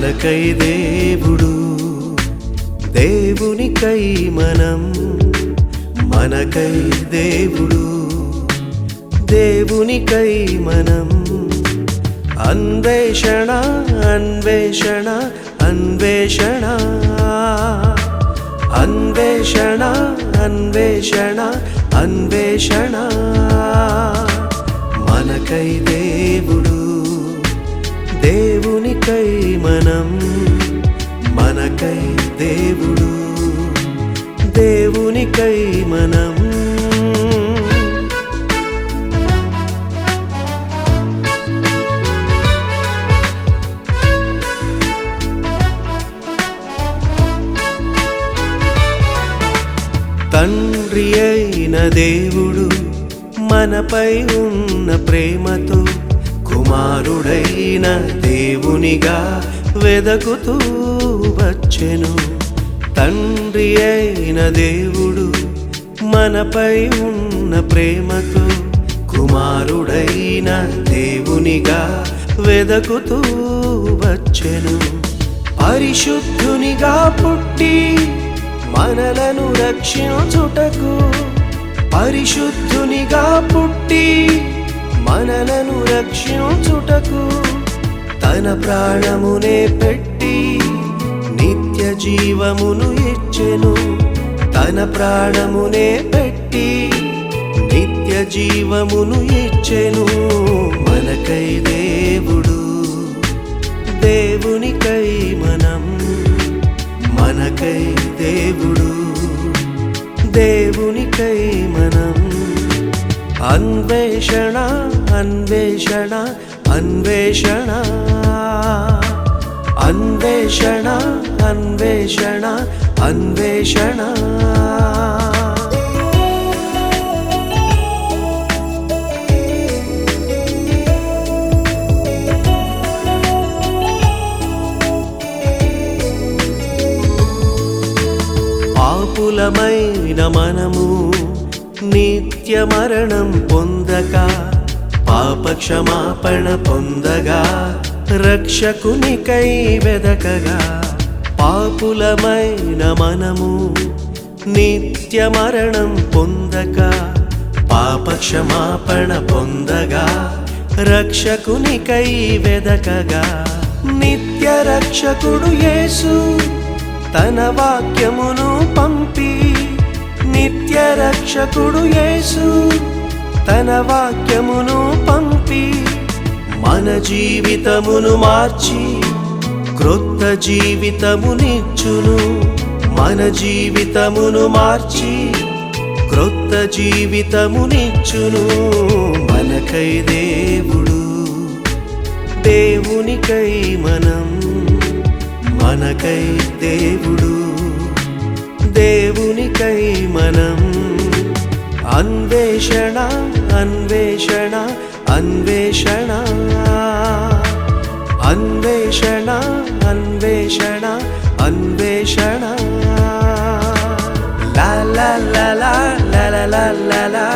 మనకై దేవుడు దేవునికై మనం మనకై దేవుడు దేవునికై మనం. అన్వేషణ అన్వేషణ అన్వేషణ అన్వేషణ అన్వేషణ అన్వేషణ. మనకై మనం మనకై దేవుడు దేవునికై మనం. తండ్రి అయిన దేవుడు మనపై ఉన్న ప్రేమతో కుమారుడైన దేవునిగా వెదకుతూ వచ్చెను. తండ్రి అయిన దేవుడు మనపై ఉన్న ప్రేమతో కుమారుడైన దేవునిగా వెదకుతూ వచ్చెను. పరిశుద్ధునిగా పుట్టి మనలను రక్షించుటకు పరిశుద్ధునిగా పుట్టి మనలను రక్షించుటకు తన ప్రాణమునే పెట్టి నిత్య జీవమును ఇచ్చెను. తన ప్రాణమునే పెట్టి నిత్య జీవమును ఇచ్చెను. మనకై దేవుడు దేవునికై మనం మనకై దేవుడు దేవునికై మనం అన్వేషణ అన్వేషణ అన్వేషణ. అన్వేషణ అన్వేషణ అన్వేషణ. పాపులమైన మనము నిత్య మరణం పొందక పాపక్షమాపణ పొందగా రక్షకునికై వెదకగా పాపులమైన మనము నిత్య మరణం పొందక పాపక్షమాపణ పొందగా రక్షకునికై వెదకగా. నిత్య రక్షకుడు యేసు తన వాక్యమును పంపి నిత్య రక్షకుడు యేసు. తన వాక్యమును పంపి మన జీవితమును మార్చి క్రొత్త జీవితమునిచ్చును. మన జీవితమును మార్చి క్రొత్త జీవితమునిచ్చును. మనకై దేవుడు దేవునికై మనం మనకై దేవుడు. അന്വേഷണം അന്വേഷണ അന്വേഷണ അന്വേഷണ അന്വേഷണ അന്വേഷണ അന്വേഷണ ലാ ലാ ലാ ലാ ലാ ലാ ലാ ലാ